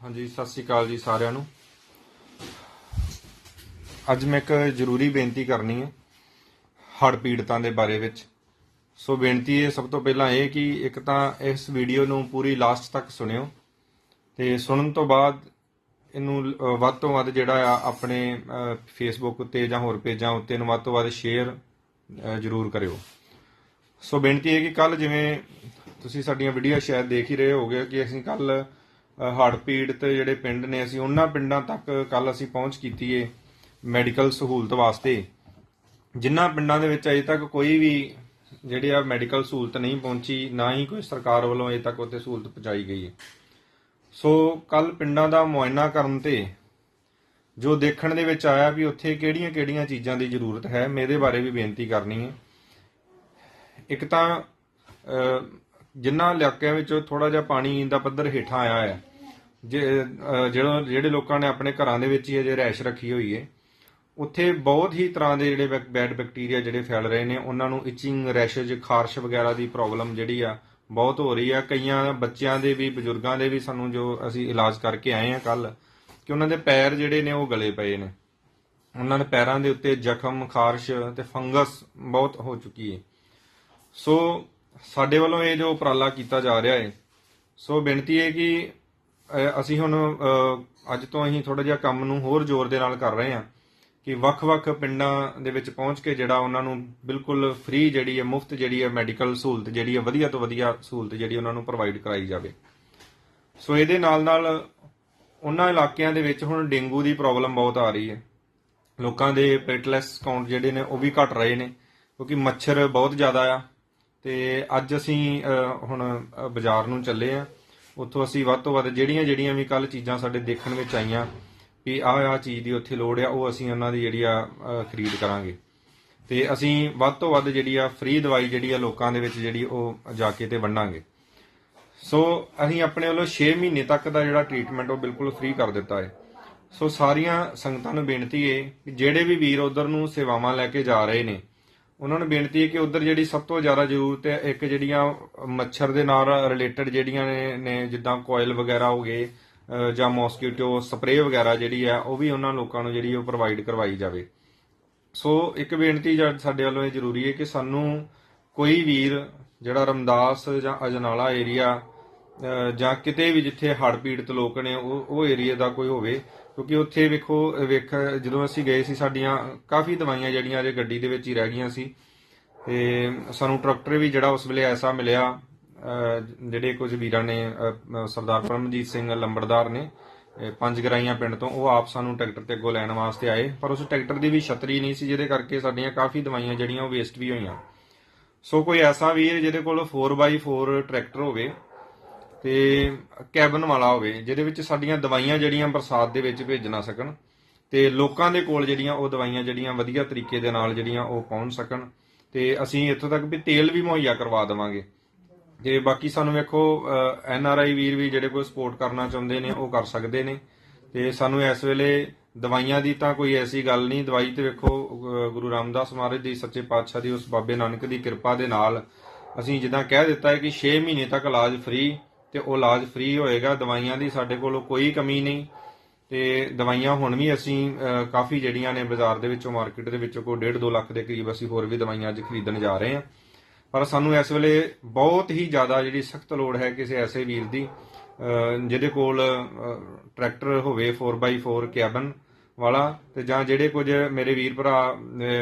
ਹਾਂਜੀ, ਸਤਿ ਸ੍ਰੀ ਅਕਾਲ ਜੀ ਸਾਰਿਆਂ ਨੂੰ। ਅੱਜ ਮੈਂ ਇੱਕ ਜ਼ਰੂਰੀ ਬੇਨਤੀ ਕਰਨੀ ਹੈ ਹੜ੍ਹ ਪੀੜਤਾਂ ਦੇ ਬਾਰੇ ਵਿੱਚ। ਸੋ ਬੇਨਤੀ ਇਹ ਸਭ ਤੋਂ ਪਹਿਲਾਂ ਇਹ ਕਿ ਇੱਕ ਤਾਂ ਇਸ ਵੀਡੀਓ ਨੂੰ ਪੂਰੀ ਲਾਸਟ ਤੱਕ ਸੁਣਿਓ ਤੇ ਸੁਣਨ ਤੋਂ ਬਾਅਦ ਇਹਨੂੰ ਵੱਧ ਤੋਂ ਵੱਧ ਜਿਹੜਾ ਆ ਆਪਣੇ ਫੇਸਬੁੱਕ ਉੱਤੇ ਜਾਂ ਹੋਰ ਪੇਜਾਂ ਉੱਤੇ ਇਹਨੂੰ ਵੱਧ ਤੋਂ ਵੱਧ ਸ਼ੇਅਰ ਜ਼ਰੂਰ ਕਰਿਓ। ਸੋ ਬੇਨਤੀ ਹੈ ਕਿ ਕੱਲ ਜਿਵੇਂ ਤੁਸੀਂ ਸਾਡੀਆਂ ਵੀਡੀਓ ਸ਼ਾਇਦ ਦੇਖ ਹੀ ਰਹੇ ਹੋਗੇ ਕਿ ਅਸੀਂ ਕੱਲ ਹੜ੍ਹ ਪੀੜਤ ਜਿਹੜੇ ਪਿੰਡ ਨੇ, ਅਸੀਂ ਉਹਨਾਂ ਪਿੰਡਾਂ ਤੱਕ ਕੱਲ ਅਸੀਂ ਪਹੁੰਚ ਕੀਤੀ ਏ ਮੈਡੀਕਲ ਸਹੂਲਤ ਵਾਸਤੇ। ਜਿਨ੍ਹਾਂ ਪਿੰਡਾਂ ਦੇ ਵਿੱਚ ਅਜੇ ਤੱਕ ਕੋਈ ਵੀ ਜਿਹੜੇ ਆ ਮੈਡੀਕਲ ਸਹੂਲਤ ਨਹੀਂ ਪਹੁੰਚੀ, ਨਾ ਹੀ ਕੋਈ ਸਰਕਾਰ ਵੱਲੋਂ ਅਜੇ ਤੱਕ ਉੱਥੇ ਸਹੂਲਤ ਪਹੁੰਚਾਈ ਗਈ ਹੈ ਸੋ ਕੱਲ ਪਿੰਡਾਂ ਦਾ ਮੁਆਇਨਾ ਕਰਨ ਤੇ ਜੋ ਦੇਖਣ ਦੇ ਵਿੱਚ ਆਇਆ ਵੀ ਉੱਥੇ ਕਿਹੜੀਆਂ-ਕਿਹੜੀਆਂ ਚੀਜ਼ਾਂ ਦੀ ਜ਼ਰੂਰਤ ਹੈ, ਮੇਰੇ ਬਾਰੇ ਵੀ ਬੇਨਤੀ ਕਰਨੀ ਹੈ ਇੱਕ ਤਾਂ ਜਿਨ੍ਹਾਂ ਇਲਾਕਿਆਂ ਵਿੱਚ ਥੋੜਾ ਜਿਹਾ ਪਾਣੀ ਦਾ ਪੱਧਰ ਹੇਠਾਂ ਆਇਆ ਹੈ, ਜੇ ਜਿਹੜਾ, ਜਿਹੜੇ ਲੋਕਾਂ ਨੇ ਆਪਣੇ ਘਰਾਂ ਦੇ ਵਿੱਚ ਹੀ ਅਜੇ ਰੈਸ਼ ਰੱਖੀ ਹੋਈ ਹੈ, ਉੱਥੇ ਬਹੁਤ ਹੀ ਤਰ੍ਹਾਂ ਦੇ ਜਿਹੜੇ ਬੈਡ ਬੈਕਟੀਰੀਆ ਜਿਹੜੇ ਫੈਲ ਰਹੇ ਨੇ, ਉਹਨਾਂ ਨੂੰ ਇਚਿੰਗ ਰੈਸ਼ਜ਼ ਖਾਰਸ਼ ਵਗੈਰਾ ਦੀ ਪ੍ਰੋਬਲਮ ਜਿਹੜੀ ਆ, ਬਹੁਤ ਹੋ ਰਹੀ ਆ। ਕਈਆਂ ਬੱਚਿਆਂ ਦੇ ਵੀ, ਬਜ਼ੁਰਗਾਂ ਦੇ ਵੀ ਸਾਨੂੰ ਜੋ ਅਸੀਂ ਇਲਾਜ ਕਰਕੇ ਆਏ ਆ ਕੱਲ ਕਿ ਉਹਨਾਂ ਦੇ ਪੈਰ ਜਿਹੜੇ ਨੇ ਉਹ ਗਲੇ ਪਏ ਨੇ। ਉਹਨਾਂ ਦੇ ਪੈਰਾਂ ਦੇ ਉੱਤੇ ਜ਼ਖਮ, ਖਾਰਸ਼ ਤੇ ਫੰਗਸ ਬਹੁਤ ਹੋ ਚੁੱਕੀ ਹੈ। ਸੋ ਸਾਡੇ ਵੱਲੋਂ ਇਹ ਜੋ ਉਪਰਾਲਾ ਕੀਤਾ ਜਾ ਰਿਹਾ ਹੈ ਸੋ ਬੇਨਤੀ ਹੈ ਕਿ ਅਸੀਂ ਹੁਣ ਅੱਜ ਤੋਂ ਅਸੀਂ ਥੋੜਾ ਜਿਹਾ ਕੰਮ ਨੂੰ ਹੋਰ ਜ਼ੋਰ ਦੇ ਨਾਲ ਕਰ ਰਹੇ ਹਾਂ ਕਿ ਵੱਖ-ਵੱਖ ਪਿੰਡਾਂ ਦੇ ਵਿੱਚ ਪਹੁੰਚ ਕੇ ਜਿਹੜਾ ਉਹਨਾਂ ਨੂੰ ਬਿਲਕੁਲ ਫ੍ਰੀ ਜਿਹੜੀ ਹੈ, ਮੁਫਤ ਜਿਹੜੀ ਹੈ ਮੈਡੀਕਲ ਸਹੂਲਤ ਜਿਹੜੀ ਹੈ, ਵਧੀਆ ਤੋਂ ਵਧੀਆ ਸਹੂਲਤ ਜਿਹੜੀ ਉਹਨਾਂ ਨੂੰ ਪ੍ਰੋਵਾਈਡ ਕਰਾਈ ਜਾਵੇ। ਸੋ ਇਹਦੇ ਨਾਲ ਨਾਲ ਉਹਨਾਂ ਇਲਾਕਿਆਂ ਦੇ ਵਿੱਚ ਹੁਣ ਡੇਂਗੂ ਦੀ ਪ੍ਰੋਬਲਮ ਬਹੁਤ ਆ ਰਹੀ ਹੈ। ਲੋਕਾਂ ਦੇ ਪਲੇਟਲੈਟਸ ਕਾਊਂਟ ਜਿਹੜੇ ਨੇ ਉਹ ਵੀ ਘਟ ਰਹੇ ਨੇ, ਕਿਉਂਕਿ ਮੱਛਰ ਬਹੁਤ ਜ਼ਿਆਦਾ ਆ। ਤੇ ਅੱਜ ਅਸੀਂ ਹੁਣ ਬਾਜ਼ਾਰ ਨੂੰ ਚੱਲੇ ਆ। ਉੱਥੋਂ ਅਸੀਂ ਵੱਧ ਤੋਂ ਵੱਧ ਜਿਹੜੀਆਂ ਜਿਹੜੀਆਂ ਵੀ ਕੱਲ ਚੀਜ਼ਾਂ ਸਾਡੇ ਦੇਖਣ ਵਿੱਚ ਆਈਆਂ, ਵੀ ਆਹ ਆਹ ਚੀਜ਼ ਦੀ ਉੱਥੇ ਲੋੜ ਆ, ਉਹ ਅਸੀਂ ਉਹਨਾਂ ਦੀ ਜਿਹੜੀ ਆ ਖਰੀਦ ਕਰਾਂਗੇ। ਤੇ ਅਸੀਂ ਵੱਧ ਤੋਂ ਵੱਧ ਜਿਹੜੀ ਆ, ਫ੍ਰੀ ਦਵਾਈ ਜਿਹੜੀ ਆ ਲੋਕਾਂ ਦੇ ਵਿੱਚ ਜਿਹੜੀ ਉਹ ਜਾ ਕੇ ਤੇ ਵੰਡਾਂਗੇ। ਸੋ ਅਸੀਂ ਆਪਣੇ ਵੱਲੋਂ 6 ਮਹੀਨੇ ਤੱਕ ਦਾ ਜਿਹੜਾ ਟ੍ਰੀਟਮੈਂਟ ਉਹ ਬਿਲਕੁਲ ਫ੍ਰੀ ਕਰ ਦਿੱਤਾ ਹੈ। ਸੋ ਸਾਰੀਆਂ ਸੰਗਤਾਂ ਨੂੰ ਬੇਨਤੀ ਹੈ ਕਿ ਜਿਹੜੇ ਵੀ ਵੀਰ ਉਧਰ ਨੂੰ ਸੇਵਾਵਾਂ ਲੈ ਕੇ ਜਾ ਰਹੇ ਨੇ ਉਹਨਾਂ ਨੂੰ ਬੇਨਤੀ ਹੈ ਕਿ ਉਧਰ ਜਿਹੜੀ ਸਭ ਤੋਂ ਜ਼ਿਆਦਾ ਜ਼ਰੂਰਤ ਹੈ, ਇੱਕ ਜਿਹੜੀਆਂ ਮੱਛਰ ਦੇ ਨਾਲ ਰਿਲੇਟਡ ਜਿਹੜੀਆਂ ਨੇ ਨੇ ਜਿੱਦਾਂ ਕੋਇਲ ਵਗੈਰਾ ਹੋ ਗਏ ਜਾਂ ਮੋਸਕੀਟੋ ਸਪਰੇਅ ਵਗੈਰਾ ਜਿਹੜੀ ਆ ਉਹ ਵੀ ਉਹਨਾਂ ਲੋਕਾਂ ਨੂੰ ਜਿਹੜੀ ਉਹ ਪ੍ਰੋਵਾਈਡ ਕਰਵਾਈ ਜਾਵੇ। ਸੋ ਇੱਕ ਬੇਨਤੀ ਸਾਡੇ ਵੱਲੋਂ ਇਹ ਜ਼ਰੂਰੀ ਹੈ ਕਿ ਸਾਨੂੰ ਕੋਈ ਵੀਰ ਜਿਹੜਾ ਰਮਦਾਸ ਜਾਂ ਅਜਨਾਲਾ ਏਰੀਆ ਜਾਂ ਕਿਤੇ ਵੀ ਜਿੱਥੇ ਹੜ੍ਹ ਪੀੜਤ ਲੋਕ ਨੇ, ਉਹ ਉਹ ਏਰੀਆ ਦਾ ਕੋਈ ਹੋਵੇ ਕਿਉਂਕਿ ਉੱਥੇ ਵੇਖੋ ਵੇਖ, ਜਦੋਂ ਅਸੀਂ ਗਏ ਸੀ, ਸਾਡੀਆਂ ਕਾਫੀ ਦਵਾਈਆਂ ਜਿਹੜੀਆਂ ਅਜੇ ਗੱਡੀ ਦੇ ਵਿੱਚ ਹੀ ਰਹਿ ਗਈਆਂ ਸੀ। ਤੇ ਸਾਨੂੰ ਟਰੈਕਟਰ ਵੀ ਜਿਹੜਾ ਉਸ ਵੇਲੇ ਐਸਾ ਮਿਲਿਆ ਜਿਹੜੇ ਕੁਝ ਵੀਰਾਂ ਨੇ ਸਰਦਾਰ ਪਰਮਜੀਤ ਸਿੰਘ ਲੰਬੜਦਾਰ ਨੇ ਪੰਜ ਗਰਾਈਆਂ ਪਿੰਡ ਤੋਂ, ਉਹ ਆਪ ਸਾਨੂੰ ਟਰੈਕਟਰ ਤੇ ਅੱਗੋਂ ਲੈਣ ਵਾਸਤੇ ਆਏ। ਪਰ ਉਸ ਟਰੈਕਟਰ ਦੀ ਵੀ ਛਤਰੀ ਨਹੀਂ ਸੀ, ਜਿਹਦੇ ਕਰਕੇ ਸਾਡੀਆਂ ਕਾਫੀ ਦਵਾਈਆਂ ਜਿਹੜੀਆਂ ਉਹ ਵੇਸਟ ਵੀ ਹੋਈਆਂ। ਸੋ ਕੋਈ ਐਸਾ ਵੀਰ ਜਿਹਦੇ ਕੋਲ 4x4 ਟਰੈਕਟਰ ਹੋਵੇ ਤੇ ਕੈਬਨ ਵਾਲਾ ਹੋਵੇ, ਜਿਹਦੇ ਵਿੱਚ ਸਾਡੀਆਂ ਦਵਾਈਆਂ ਜਿਹੜੀਆਂ ਬਰਸਾਤ ਦੇ ਵਿੱਚ ਭੇਜ ਨਾ ਸਕਣ ਤੇ ਲੋਕਾਂ ਦੇ ਕੋਲ ਜਿਹੜੀਆਂ ਉਹ ਦਵਾਈਆਂ ਜਿਹੜੀਆਂ ਵਧੀਆ ਤਰੀਕੇ ਦੇ ਨਾਲ ਜਿਹੜੀਆਂ ਉਹ ਪਹੁੰਚ ਸਕਣ ਤੇ ਅਸੀਂ ਇੱਥੋਂ ਤੱਕ ਵੀ ਤੇਲ ਵੀ ਮੁਹੱਈਆ ਕਰਵਾ ਦੇਵਾਂਗੇ। ਤੇ ਬਾਕੀ ਸਾਨੂੰ ਵੇਖੋ ਐਨ ਆਰ ਆਈ ਵੀਰ ਵੀ ਜਿਹੜੇ ਕੋਈ ਸਪੋਰਟ ਕਰਨਾ ਚਾਹੁੰਦੇ ਨੇ, ਉਹ ਕਰ ਸਕਦੇ ਨੇ। ਤੇ ਸਾਨੂੰ ਇਸ ਵੇਲੇ ਦਵਾਈਆਂ ਦੀ ਤਾਂ ਕੋਈ ਐਸੀ ਗੱਲ ਨਹੀਂ, ਦਵਾਈ ਤੇ ਵੇਖੋ ਗੁਰੂ ਰਾਮਦਾਸ ਮਹਾਰਾਜ ਦੀ ਸੱਚੇ ਪਾਤਸ਼ਾਹ ਦੀ ਉਸ ਬਾਬੇ ਨਾਨਕ ਦੀ ਕਿਰਪਾ ਦੇ ਨਾਲ ਅਸੀਂ ਜਿੱਦਾਂ ਕਹਿ ਦਿੱਤਾ ਹੈ ਕਿ 6 ਮਹੀਨੇ ਤੱਕ ਇਲਾਜ ਫ੍ਰੀ ਤੇ ਉਹ ਇਲਾਜ ਫ੍ਰੀ ਹੋਏਗਾ, ਦਵਾਈਆਂ ਦੀ ਸਾਡੇ ਕੋਲ ਕੋਈ ਕਮੀ ਨਹੀਂ। ਤੇ ਦਵਾਈਆਂ ਹੁਣ ਵੀ ਅਸੀਂ ਕਾਫੀ ਜਿਹੜੀਆਂ ਨੇ ਬਾਜ਼ਾਰ ਦੇ ਵਿੱਚੋਂ, ਮਾਰਕੀਟ ਦੇ ਵਿੱਚੋਂ ਕੋਈ 1.5 2 ਲੱਖ ਦੇ ਕਰੀਬ ਅਸੀਂ ਹੋਰ ਵੀ ਦਵਾਈਆਂ ਅੱਜ ਖਰੀਦਣ ਜਾ ਰਹੇ ਹਾਂ। ਪਰ ਸਾਨੂੰ ਇਸ ਵੇਲੇ ਬਹੁਤ ਹੀ ਜ਼ਿਆਦਾ ਜਿਹੜੀ ਸਖਤ ਲੋੜ ਹੈ ਕਿਸੇ ਐਸੇ ਵੀਰ ਦੀ ਜਿਹਦੇ ਕੋਲ ਟਰੈਕਟਰ ਹੋਵੇ 4x4 ਕੈਬਨ ਵਾਲਾ ਤੇ ਜਾਂ ਜਿਹੜੇ ਕੁਝ ਮੇਰੇ ਵੀਰ ਭਰਾ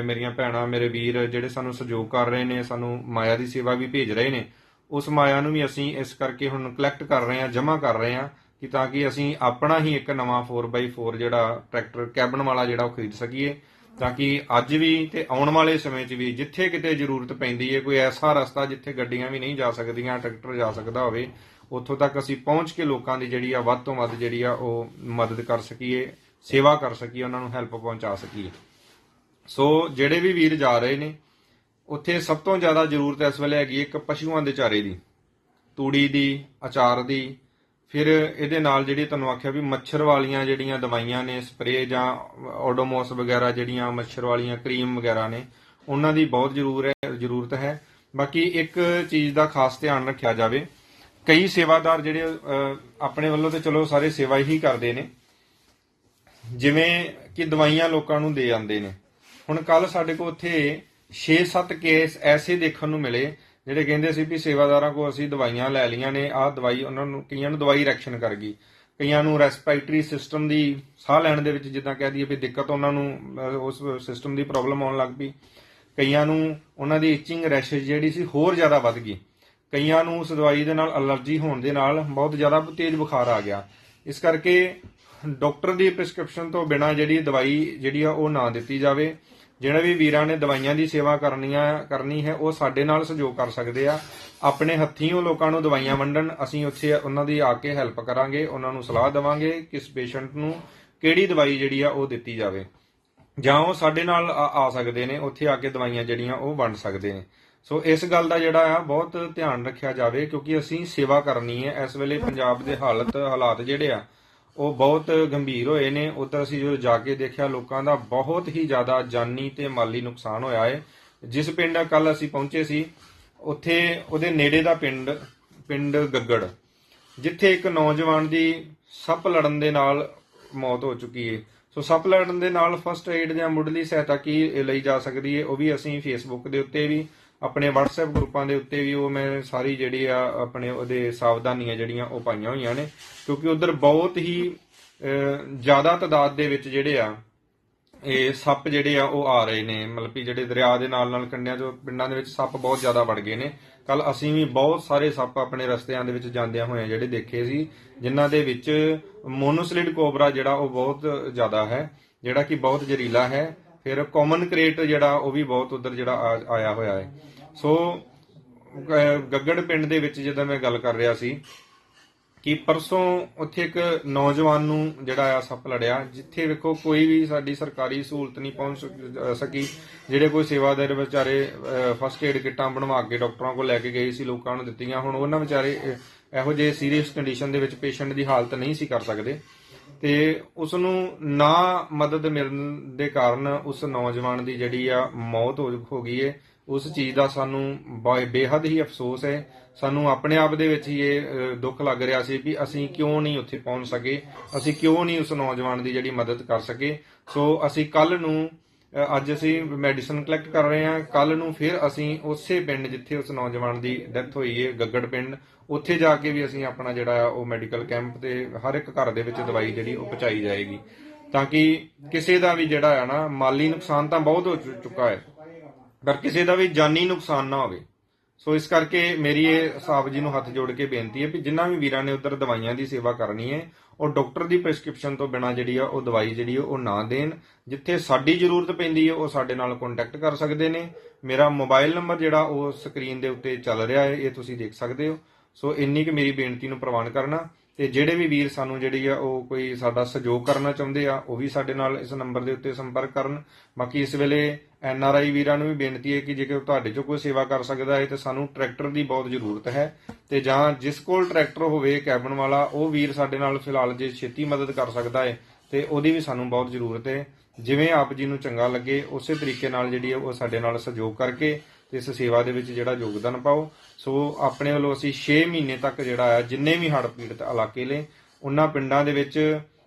ਮੇਰੀਆਂ ਭੈਣਾਂ, ਮੇਰੇ ਵੀਰ ਜਿਹੜੇ ਸਾਨੂੰ ਸਹਿਯੋਗ ਕਰ ਰਹੇ ਨੇ, ਸਾਨੂੰ ਮਾਇਆ ਦੀ ਸੇਵਾ ਵੀ ਭੇਜ ਰਹੇ ਨੇ ਉਸ ਮਾਇਆ ਨੂੰ ਵੀ ਅਸੀਂ ਇਸ ਕਰਕੇ ਹੁਣ ਕਲੈਕਟ ਕਰ ਰਹੇ ਹਾਂ, ਜਮ੍ਹਾਂ ਕਰ ਰਹੇ ਹਾਂ ਕਿ ਤਾਂ ਕਿ ਅਸੀਂ ਆਪਣਾ ਹੀ ਇੱਕ ਨਵਾਂ 4x4 ਜਿਹੜਾ ਟਰੈਕਟਰ ਕੈਬਨ ਵਾਲਾ ਜਿਹੜਾ ਉਹ ਖਰੀਦ ਸਕੀਏ। ਤਾਂ ਕਿ ਅੱਜ ਵੀ ਤੇ ਆਉਣ ਵਾਲੇ ਸਮੇਂ 'ਚ ਵੀ ਜਿੱਥੇ ਕਿਤੇ ਜ਼ਰੂਰਤ ਪੈਂਦੀ ਹੈ, ਕੋਈ ਐਸਾ ਰਸਤਾ ਜਿੱਥੇ ਗੱਡੀਆਂ ਵੀ ਨਹੀਂ ਜਾ ਸਕਦੀਆਂ ਟਰੈਕਟਰ ਜਾ ਸਕਦਾ ਹੋਵੇ, ਉੱਥੋਂ ਤੱਕ ਅਸੀਂ ਪਹੁੰਚ ਕੇ ਲੋਕਾਂ ਦੀ ਜਿਹੜੀ ਆ ਵੱਧ ਤੋਂ ਵੱਧ ਜਿਹੜੀ ਆ ਉਹ ਮਦਦ ਕਰ ਸਕੀਏ, ਸੇਵਾ ਕਰ ਸਕੀਏ, ਉਹਨਾਂ ਨੂੰ ਹੈਲਪ ਪਹੁੰਚਾ ਸਕੀਏ। ਸੋ ਜਿਹੜੇ ਵੀ ਵੀਰ ਜਾ ਰਹੇ ਨੇ ਉੱਥੇ ਸਭ ਤੋਂ ਜ਼ਿਆਦਾ ਜ਼ਰੂਰਤ ਇਸ ਵੇਲੇ ਹੈਗੀ ਇੱਕ ਪਸ਼ੂਆਂ ਦੇ ਚਾਰੇ ਦੀ, ਤੂੜੀ ਦੀ, ਅਚਾਰ ਦੀ। ਫਿਰ ਇਹਦੇ ਨਾਲ ਜਿਹੜੀ ਤੁਹਾਨੂੰ ਆਖਿਆ ਵੀ ਮੱਛਰ ਵਾਲੀਆਂ ਜਿਹੜੀਆਂ ਦਵਾਈਆਂ ਨੇ, ਸਪਰੇਅ ਜਾਂ ਓਡੋਮੋਸ ਵਗੈਰਾ ਜਿਹੜੀਆਂ ਮੱਛਰ ਵਾਲੀਆਂ ਕਰੀਮ ਵਗੈਰਾ ਨੇ, ਉਹਨਾਂ ਦੀ ਬਹੁਤ ਜ਼ਰੂਰ ਹੈ, ਜ਼ਰੂਰਤ ਹੈ। ਬਾਕੀ ਇੱਕ ਚੀਜ਼ ਦਾ ਖਾਸ ਧਿਆਨ ਰੱਖਿਆ ਜਾਵੇ, ਕਈ ਸੇਵਾਦਾਰ ਜਿਹੜੇ ਆਪਣੇ ਵੱਲੋਂ ਤੇ ਚਲੋ ਸਾਰੇ ਸੇਵਾ ਹੀ ਕਰਦੇ ਨੇ। ਜਿਵੇਂ ਕਿ ਦਵਾਈਆਂ ਲੋਕਾਂ ਨੂੰ ਦੇ ਜਾਂਦੇ ਨੇ। ਹੁਣ ਕੱਲ ਸਾਡੇ ਕੋਲ ਉੱਥੇ 6-7 ਕੇਸ ਐਸੇ ਦੇਖਣ ਨੂੰ ਮਿਲੇ, ਜਿਹੜੇ ਕਹਿੰਦੇ ਸੀ ਵੀ ਸੇਵਾਦਾਰਾਂ ਕੋ ਅਸੀਂ ਦਵਾਈਆਂ ਲੈ ਲਈਆਂ ਨੇ, ਆਹ ਦਵਾਈ ਉਹਨਾਂ ਨੂੰ, ਕਈਆਂ ਨੂੰ ਦਵਾਈ ਰਿਐਕਸ਼ਨ ਕਰ ਗਈ। ਕਈਆਂ ਨੂੰ ਰੈਸਪੀਰੇਟਰੀ ਸਿਸਟਮ ਦੀ ਸਾਹ ਲੈਣ ਦੇ ਵਿੱਚ ਜਿੱਦਾਂ ਕਹਿ ਦਈਏ ਵੀ ਦਿੱਕਤ ਉਹਨਾਂ ਨੂੰ ਉਸ ਸਿਸਟਮ ਦੀ ਪ੍ਰੋਬਲਮ ਆਉਣ ਲੱਗ ਪਈ। ਕਈਆਂ ਨੂੰ ਉਹਨਾਂ ਦੀ ਇਚਿੰਗ ਰੈਸ਼ੇਜ ਜਿਹੜੀ ਸੀ ਹੋਰ ਜ਼ਿਆਦਾ ਵੱਧ ਗਈ। ਕਈਆਂ ਨੂੰ ਉਸ ਦਵਾਈ ਦੇ ਨਾਲ ਅਲਰਜੀ ਹੋਣ ਦੇ ਨਾਲ ਬਹੁਤ ਜ਼ਿਆਦਾ ਤੇਜ਼ ਬੁਖਾਰ ਆ ਗਿਆ। ਇਸ ਕਰਕੇ ਡਾਕਟਰ ਦੀ ਪ੍ਰਿਸਕ੍ਰਿਪਸ਼ਨ ਤੋਂ ਬਿਨਾ ਜਿਹੜੀ ਦਵਾਈ ਜਿਹੜੀ ਆ ਉਹ ਨਾ ਦਿੱਤੀ ਜਾਵੇ। ਜਿਹੜੇ ਵੀ ਵੀਰਾਂ ਨੇ ਦਵਾਈਆਂ ਦੀ ਸੇਵਾ ਕਰਨੀਆਂ, ਕਰਨੀ ਹੈ, ਉਹ ਸਾਡੇ ਨਾਲ ਸਹਿਯੋਗ ਕਰ ਸਕਦੇ ਆ। ਆਪਣੇ ਹੱਥੀਂ ਉਹ ਲੋਕਾਂ ਨੂੰ ਦਵਾਈਆਂ ਵੰਡਣ, ਅਸੀਂ ਉੱਥੇ ਉਹਨਾਂ ਦੀ ਆ ਕੇ ਹੈਲਪ ਕਰਾਂਗੇ, ਉਹਨਾਂ ਨੂੰ ਸਲਾਹ ਦੇਵਾਂਗੇ ਕਿਸ ਪੇਸ਼ੈਂਟ ਨੂੰ ਕਿਹੜੀ ਦਵਾਈ ਜਿਹੜੀ ਆ ਉਹ ਦਿੱਤੀ ਜਾਵੇ। ਜਾਂ ਉਹ ਸਾਡੇ ਨਾਲ ਆ ਆ ਸਕਦੇ ਨੇ, ਉੱਥੇ ਆ ਕੇ ਦਵਾਈਆਂ ਜਿਹੜੀਆਂ ਉਹ ਵੰਡ ਸਕਦੇ ਨੇ। ਸੋ ਇਸ ਗੱਲ ਦਾ ਜਿਹੜਾ ਆ, ਬਹੁਤ ਧਿਆਨ ਰੱਖਿਆ ਜਾਵੇ, ਕਿਉਂਕਿ ਅਸੀਂ ਸੇਵਾ ਕਰਨੀ ਹੈ। ਇਸ ਵੇਲੇ ਪੰਜਾਬ ਦੇ ਹਾਲਤ, ਹਾਲਾਤ ਜਿਹੜੇ ਆ ਉਹ ਬਹੁਤ ਗੰਭੀਰ ਹੋਏ ਨੇ। ਉੱਧਰ ਅਸੀਂ ਜਦੋਂ ਜਾ ਕੇ ਦੇਖਿਆ, ਲੋਕਾਂ ਦਾ ਬਹੁਤ ਹੀ ਜ਼ਿਆਦਾ ਜਾਨੀ ਤੇ ਮਾਲੀ ਨੁਕਸਾਨ ਹੋਇਆ ਹੈ ਜਿਸ ਪਿੰਡ ਕੱਲ ਅਸੀਂ ਪਹੁੰਚੇ ਸੀ, ਉੱਥੇ ਉਹਦੇ ਨੇੜੇ ਦਾ ਪਿੰਡ ਪਿੰਡ ਗੱਗੜ, ਜਿੱਥੇ ਇੱਕ ਨੌਜਵਾਨ ਦੀ ਸੱਪ ਲੜਨ ਦੇ ਨਾਲ ਮੌਤ ਹੋ ਚੁੱਕੀ ਹੈ ਸੋ ਸੱਪ ਲੜਨ ਦੇ ਨਾਲ ਫਸਟ ਏਡ ਜਾਂ ਮੁੱਢਲੀ ਸਹਾਇਤਾ ਕੀ ਲਈ ਜਾ ਸਕਦੀ ਹੈ ਉਹ ਵੀ ਅਸੀਂ ਫੇਸਬੁੱਕ ਦੇ ਉੱਤੇ ਵੀ ਆਪਣੇ WhatsApp ਗਰੁੱਪਾਂ ਦੇ ਉੱਤੇ ਵੀ ਉਹ ਮੈਂ ਸਾਰੀ ਜਿਹੜੀ ਆ ਆਪਣੇ ਉਹਦੇ ਸਾਵਧਾਨੀਆਂ ਜਿਹੜੀਆਂ ਉਹ ਪਾਈਆਂ ਹੋਈਆਂ ਨੇ, ਕਿਉਂਕਿ ਉਧਰ ਬਹੁਤ ਹੀ ਜ਼ਿਆਦਾ ਤਾਦਾਦ ਦੇ ਵਿੱਚ ਜਿਹੜੇ ਆ, ਇਹ ਸੱਪ ਜਿਹੜੇ ਆ ਉਹ ਆ ਰਹੇ ਨੇ। ਮਤਲਬ ਕਿ ਜਿਹੜੇ ਦਰਿਆ ਦੇ ਨਾਲ ਨਾਲ ਕੰਡਿਆਂ ਚੋਂ, ਪਿੰਡਾਂ ਦੇ ਵਿੱਚ ਸੱਪ ਬਹੁਤ ਜ਼ਿਆਦਾ ਵੜ ਗਏ ਨੇ। ਕੱਲ ਅਸੀਂ ਵੀ ਬਹੁਤ ਸਾਰੇ ਸੱਪ ਆਪਣੇ ਰਸਤਿਆਂ ਦੇ ਵਿੱਚ ਜਾਂਦਿਆਂ ਹੋਇਆਂ ਜਿਹੜੇ ਦੇਖੇ ਸੀ, ਜਿਨ੍ਹਾਂ ਦੇ ਵਿੱਚ ਮੋਨੋਸਲਿਡ ਕੋਬਰਾ ਜਿਹੜਾ ਉਹ ਬਹੁਤ ਜ਼ਿਆਦਾ ਹੈ, ਜਿਹੜਾ ਕਿ ਬਹੁਤ ਜ਼ਹਿਰੀਲਾ ਹੈ। ਫਿਰ ਕਾਮਨ ਕ੍ਰੇਟ ਜਿਹੜਾ ਉਹ ਵੀ ਬਹੁਤ ਉਧਰ ਜਿਹੜਾ ਆਇਆ ਹੋਇਆ ਹੈ। ਸੋ ਗੱਗੜ ਪਿੰਡ ਦੇ ਵਿੱਚ ਜਦੋਂ ਮੈਂ ਗੱਲ ਕਰ ਰਿਹਾ ਸੀ ਕਿ ਪਰਸੋਂ ਉੱਥੇ ਇੱਕ ਨੌਜਵਾਨ ਨੂੰ ਜਿਹੜਾ ਆ ਸੱਪ ਲੜਿਆ, ਜਿੱਥੇ ਵੇਖੋ ਕੋਈ ਵੀ ਸਾਡੀ ਸਰਕਾਰੀ ਸਹੂਲਤ ਨਹੀਂ ਪਹੁੰਚ ਸਕੀ। ਜਿਹੜੇ ਕੋਈ ਸੇਵਾਦਾਰ ਵਿਚਾਰੇ ਫਸਟ ਏਡ ਕਿੱਟਾਂ ਬਣਵਾ ਕੇ ਡਾਕਟਰਾਂ ਕੋਲ ਲੈ ਕੇ ਗਏ ਸੀ, ਲੋਕਾਂ ਨੂੰ ਦਿੱਤੀਆਂ। ਹੁਣ ਉਹਨਾਂ ਵਿਚਾਰੇ ਇਹੋ ਜਿਹੇ ਸੀਰੀਅਸ ਕੰਡੀਸ਼ਨ ਦੇ ਵਿੱਚ ਪੇਸ਼ੈਂਟ ਦੀ ਹਾਲਤ ਨਹੀਂ ਸੀ ਕਰ ਸਕਦੇ। ਤੇ ਉਸ ਨੂੰ ਨਾ ਮਦਦ ਮਿਲਣ ਦੇ ਕਾਰਨ ਉਸ ਨੌਜਵਾਨ ਦੀ ਜਿਹੜੀ ਆ ਮੌਤ ਹੋ ਗਈ ਏ। ਉਸ ਚੀਜ਼ ਦਾ ਸਾਨੂੰ ਬਾ- ਬੇਹੱਦ ਹੀ ਅਫਸੋਸ ਹੈ ਸਾਨੂੰ ਆਪਣੇ ਆਪ ਦੇ ਵਿੱਚ ਹੀ ਇਹ ਦੁੱਖ ਲੱਗ ਰਿਹਾ ਸੀ ਵੀ ਅਸੀਂ ਕਿਉਂ ਨਹੀਂ ਉੱਥੇ ਪਹੁੰਚ ਸਕੇ। ਅਸੀਂ ਕਿਉਂ ਨਹੀਂ ਉਸ ਨੌਜਵਾਨ ਦੀ ਜਿਹੜੀ ਮਦਦ ਕਰ ਸਕੇ। ਸੋ ਅਸੀਂ ਕੱਲ ਨੂੰ ਅੱਜ ਅਸੀਂ ਮੈਡੀਸਨ ਕਲੈਕਟ ਕਰ ਰਹੇ ਹਾਂ। ਕੱਲ ਨੂੰ ਫਿਰ ਅਸੀਂ ਉਸੇ ਪਿੰਡ ਜਿੱਥੇ ਉਸ ਨੌਜਵਾਨ ਦੀ ਡੈਥ ਹੋਈ ਹੈ, ਗੱਗੜ ਪਿੰਡ, ਉੱਥੇ ਜਾ ਕੇ ਵੀ ਅਸੀਂ ਆਪਣਾ ਜਿਹੜਾ ਉਹ ਮੈਡੀਕਲ ਕੈਂਪ ਤੇ ਹਰ ਇੱਕ ਘਰ ਦੇ ਵਿੱਚ ਦਵਾਈ ਜਿਹੜੀ ਉਹ ਪਹੁੰਚਾਈ ਜਾਏਗੀ। ਤਾਂ ਕਿ ਕਿਸੇ ਦਾ ਵੀ ਜਿਹੜਾ ਆ ਨਾ ਮਾਲੀ ਨੁਕਸਾਨ ਤਾਂ ਬਹੁਤ ਹੋ ਚੁੱਕਾ ਹੈ, ਪਰ ਕਿਸੇ ਦਾ ਵੀ ਜਾਨੀ ਨੁਕਸਾਨ ਨਾ ਹੋਵੇ। ਸੋ ਇਸ ਕਰਕੇ ਮੇਰੀ ਇਹ ਸਾਹਿਬ ਜੀ ਨੂੰ ਹੱਥ ਜੋੜ ਕੇ ਬੇਨਤੀ ਹੈ ਕਿ ਜਿਨ੍ਹਾਂ ਵੀ ਵੀਰਾਂ ਨੇ ਉਧਰ ਦਵਾਈਆਂ ਦੀ ਸੇਵਾ ਕਰਨੀ ਹੈ, ਉਹ ਡਾਕਟਰ ਦੀ ਪ੍ਰੈਸਕ੍ਰਿਪਸ਼ਨ ਤੋਂ ਬਿਨਾ ਜਿਹੜੀ ਆ, ਉਹ ਦਵਾਈ ਜਿਹੜੀ ਆ, ਉਹ ਨਾ ਦੇਣ। ਜਿੱਥੇ ਸਾਡੀ ਜ਼ਰੂਰਤ ਪੈਂਦੀ ਹੈ ਉਹ ਸਾਡੇ ਨਾਲ ਕੰਟੈਕਟ ਕਰ ਸਕਦੇ ਨੇ। ਮੇਰਾ ਮੋਬਾਈਲ ਨੰਬਰ ਜਿਹੜਾ, ਉਹ ਸਕਰੀਨ ਦੇ ਉੱਤੇ ਚੱਲ ਰਿਹਾ ਹੈ, ਇਹ ਤੁਸੀਂ ਦੇਖ ਸਕਦੇ ਹੋ। ਸੋ ਇੰਨੀ ਕਿ ਮੇਰੀ ਬੇਨਤੀ ਨੂੰ ਪ੍ਰਵਾਨ ਕਰਨਾ। ਤੇ ਜਿਹੜੇ ਵੀ ਵੀਰ ਸਾਨੂੰ ਜਿਹੜੀ ਆ ਉਹ ਕੋਈ ਸਾਡਾ ਸਹਿਯੋਗ ਕਰਨਾ ਚਾਹੁੰਦੇ ਆ, ਉਹ ਵੀ ਸਾਡੇ ਨਾਲ ਇਸ ਨੰਬਰ ਦੇ ਉੱਤੇ ਸੰਪਰਕ ਕਰਨ। ਬਾਕੀ ਇਸ ਵੇਲੇ ਐਨ ਆਰ ਆਈ ਵੀਰਾਂ ਨੂੰ ਵੀ ਬੇਨਤੀ ਹੈ ਕਿ ਜੇਕਰ ਤੁਹਾਡੇ ਚੋਂ ਕੋਈ ਸੇਵਾ ਕਰ ਸਕਦਾ ਹੈ, ਤੇ ਸਾਨੂੰ ਟਰੈਕਟਰ ਦੀ ਬਹੁਤ ਜ਼ਰੂਰਤ ਹੈ। ਤੇ ਜਾਂ ਜਿਸ ਕੋਲ ਟਰੈਕਟਰ ਹੋਵੇ, ਕੈਬਨ ਵਾਲਾ, ਉਹ ਵੀਰ ਸਾਡੇ ਨਾਲ ਫਿਲਹਾਲ ਜੇ ਛੇਤੀ ਮਦਦ ਕਰ ਸਕਦਾ ਹੈ, ਤੇ ਉਹਦੀ ਵੀ ਸਾਨੂੰ ਬਹੁਤ ਜ਼ਰੂਰਤ ਹੈ। ਜਿਵੇਂ ਆਪ ਜੀ ਨੂੰ ਚੰਗਾ ਲੱਗੇ, ਉਸੇ ਤਰੀਕੇ ਨਾਲ ਜਿਹੜੀ ਹੈ ਉਹ ਸਾਡੇ ਨਾਲ ਸਹਿਯੋਗ ਕਰਕੇ ਇਸ ਸੇਵਾ ਦੇ ਵਿੱਚ ਜਿਹੜਾ ਯੋਗਦਾਨ ਪਾਓ। ਸੋ ਆਪਣੇ ਵੱਲੋਂ ਅਸੀਂ 6 ਮਹੀਨੇ ਤੱਕ ਜਿਹੜਾ ਆ, ਜਿੰਨੇ ਵੀ ਹੜ੍ਹ ਪੀੜਤ ਇਲਾਕੇ ਨੇ, ਉਹਨਾਂ ਪਿੰਡਾਂ ਦੇ ਵਿੱਚ,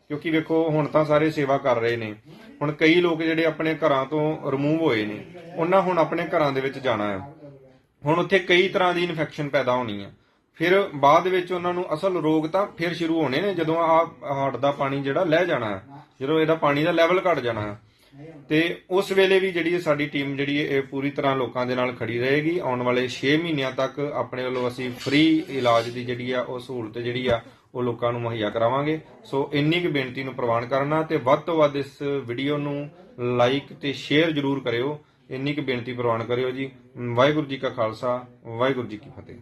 ਕਿਉਂਕਿ ਵੇਖੋ, ਹੁਣ ਤਾਂ ਸਾਰੇ ਸੇਵਾ ਕਰ ਰਹੇ ਨੇ। ਹੁਣ ਕਈ ਲੋਕ ਜਿਹੜੇ ਆਪਣੇ ਘਰਾਂ ਤੋਂ ਰਿਮੂਵ ਹੋਏ ਨੇ। ਉਹਨਾਂ ਹੁਣ ਆਪਣੇ ਘਰਾਂ ਦੇ ਵਿੱਚ ਜਾਣਾ ਹੈ ਹੁਣ ਉੱਥੇ ਕਈ ਤਰ੍ਹਾਂ ਦੀ ਇਨਫੈਕਸ਼ਨ ਪੈਦਾ ਹੋਣੀ ਹੈ ਫਿਰ ਬਾਅਦ ਵਿੱਚ ਉਹਨਾਂ ਨੂੰ ਅਸਲ ਰੋਗ ਤਾਂ ਫਿਰ ਸ਼ੁਰੂ ਹੋਣੇ ਨੇ, ਜਦੋਂ ਆ ਹਾਰਟ ਦਾ ਪਾਣੀ ਜਿਹੜਾ ਲੈ ਜਾਣਾ ਹੈ ਜਦੋਂ ਇਹਦਾ ਪਾਣੀ ਦਾ ਲੈਵਲ ਘਟ ਜਾਣਾ ਹੈ ਤੇ ਉਸ ਵੇਲੇ ਵੀ ਜਿਹੜੀ ਸਾਡੀ ਟੀਮ ਜਿਹੜੀ ਹੈ, ਇਹ ਪੂਰੀ ਤਰ੍ਹਾਂ ਲੋਕਾਂ ਦੇ ਨਾਲ ਖੜੀ ਰਹੇਗੀ। ਆਉਣ ਵਾਲੇ 6 ਮਹੀਨਿਆਂ ਤੱਕ ਆਪਣੇ ਵੱਲੋਂ ਅਸੀਂ ਫ੍ਰੀ ਇਲਾਜ ਦੀ ਜਿਹੜੀ ਆ, ਉਹ ਸਹੂਲਤ ਜਿਹੜੀ ਆ, ਉਹ ਲੋਕਾਂ ਨੂੰ ਮੁਹੱਈਆ ਕਰਾਵਾਂਗੇ। ਸੋ ਇੰਨੀ ਕੁ ਬੇਨਤੀ ਨੂੰ ਪ੍ਰਵਾਨ ਕਰਨਾ ਤੇ ਵੱਧ ਤੋਂ ਵੱਧ ਇਸ ਵੀਡੀਓ ਨੂੰ ਲਾਈਕ ਤੇ ਸ਼ੇਅਰ ਜ਼ਰੂਰ ਕਰਿਓ। ਇੰਨੀ ਕੁ ਬੇਨਤੀ ਪ੍ਰਵਾਨ ਕਰਿਓ ਜੀ। ਵਾਹਿਗੁਰੂ ਜੀ ਕਾ ਖਾਲਸਾ, ਵਾਹਿਗੁਰੂ ਜੀ ਕੀ ਫਤਿਹ।